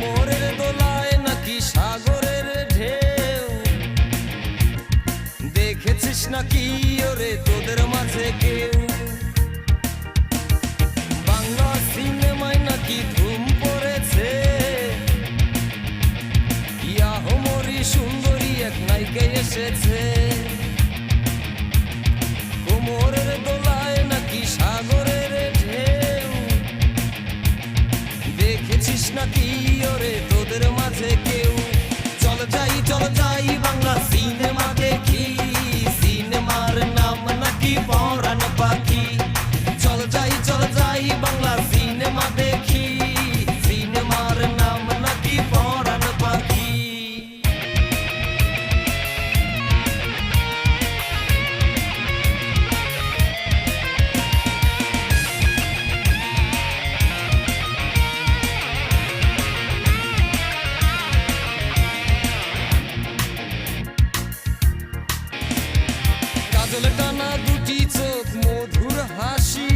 কোমরের দোলায় নাকি সাগরের ঢেউ? দেখেছিস নাকি ওরে তোদের মাঝে কেউ? বাংলা সিনেমায় নাকি ধুম পড়েছে? ইয়া হোমরি সুন্দরী এক নায়িকা এসেছে। কোমরের দোলায় নাকি সাগরের ঢেউ? দেখেছিস নাকি টানা দুটি চোখ মধুর হাসি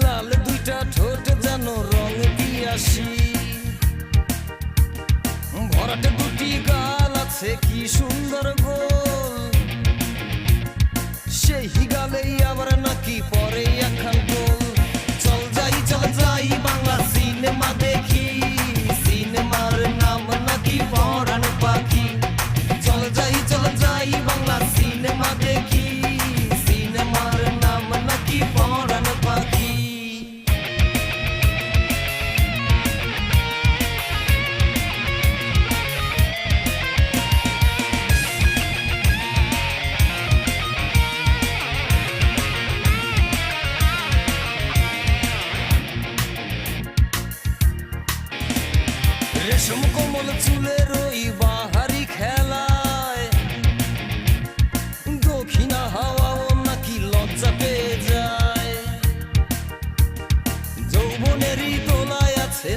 লাল দুইটা ঠোঁট যেন রং দিয়াসি ভরাটে দুটি গাল আছে কি সুন্দর গোল রেশম চুলের ওই বাহারি খেলায়। হাওয়াও নাকি লজ্জা পেয়ে যায়। যৌবনেরই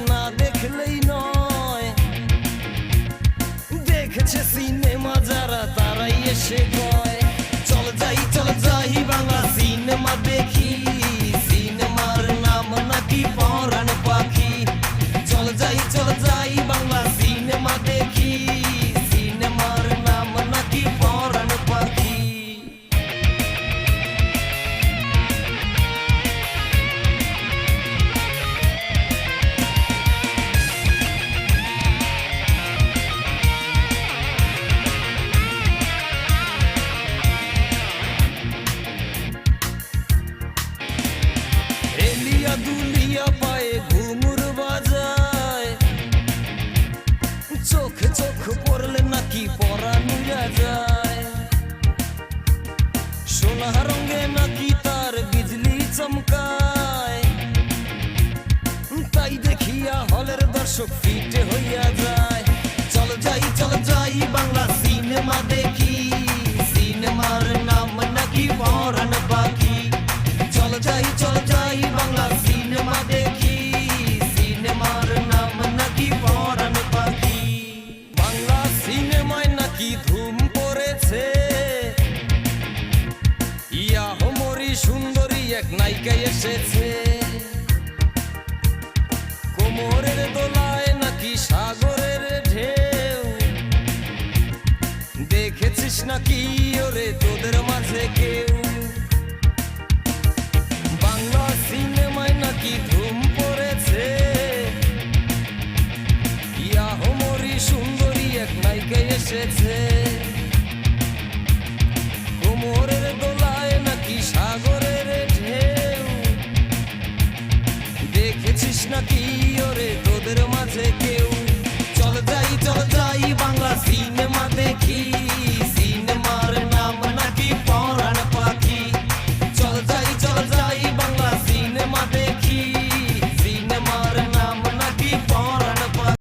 না দেখলেই নয়। দেখেছে সিনেমা যারা, তারাই এসে কয়, চল যাই চল যাই বাংলা সিনেমা দেখি। দুলিয়া পায়ে ঘুমুর বাজায়। চোখে চোখ পড়লে নাকি পরা নুয়া যায়। সোনা রঙে নাকি তার বিজলি চমকায়। তাই দেখিয়া হলের দর্শক ফিটে হইয়া যায়। চল যাই চল যাই বাংলা সিনেমা দেখি। এক নায়িকা এসেছে কোমরের দোলায় নাকি সাগরের ঢেউ দেখেছিস নাকি ওরে তোদের মাঝে কেউ বাংলা সিনেমায় নাকি ধুম পড়েছে ইয়া হোমরি সুন্দরী এক নায়িকা এসেছে দেখেছিস নাকি? ওরে তোদের মাঝে কেউ। চল যাই চল যাই বাংলা সিনেমা দেখি।